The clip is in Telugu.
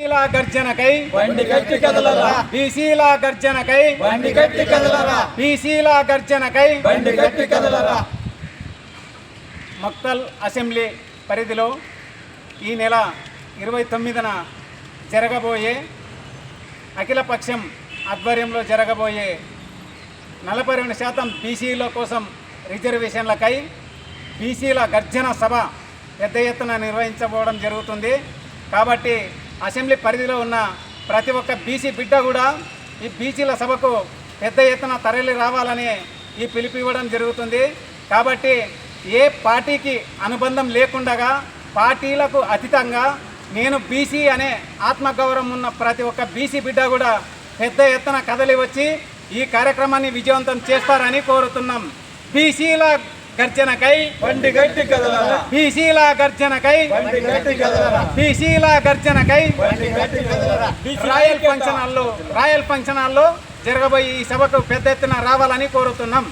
బీసీల గర్జనకై బండి గట్టి కదలరా. బీసీల గర్జనకై బండి గట్టి కదలరా. బీసీల గర్జనకై బండి గట్టి కదలరా. మక్తల్ అసెంబ్లీ పరిధిలో ఈ నెల ఇరవై తొమ్మిదిన జరగబోయే అఖిలపక్షం ఆధ్వర్యంలో జరగబోయే నలభై రెండు శాతం బీసీల కోసం రిజర్వేషన్లకై బీసీల గర్జన సభ పెద్ద ఎత్తున నిర్వహించబోవడం జరుగుతుంది. కాబట్టి అసెంబ్లీ పరిధిలో ఉన్న ప్రతి ఒక్క బీసీ బిడ్డ కూడా ఈ బీసీల సభకు పెద్ద ఎత్తున తరలి రావాలని ఈ పిలుపు ఇవ్వడం జరుగుతుంది. కాబట్టి ఏ పార్టీకి అనుబంధం లేకుండగా పార్టీలకు అతీతంగా నేను బీసీ అనే ఆత్మగౌరవం ఉన్న ప్రతి ఒక్క బీసీ బిడ్డ కూడా పెద్ద ఎత్తున కదలి వచ్చి ఈ కార్యక్రమాన్ని విజయవంతం చేస్తారని కోరుతున్నాం. బీసీల గర్జనకై. బండి గట్టి కదలరా. బీసీల గర్జనకై. బండి గట్టి కదలరా. బీసీల గర్జనకై. బండి గట్టి కదలరా. రాయల్ ఫంక్షన్ హాల్లో రాయల్ ఫంక్షన్ హాల్లో జరగబోయే ఈ సభకు పెద్ద ఎత్తున రావాలని కోరుతున్నాం.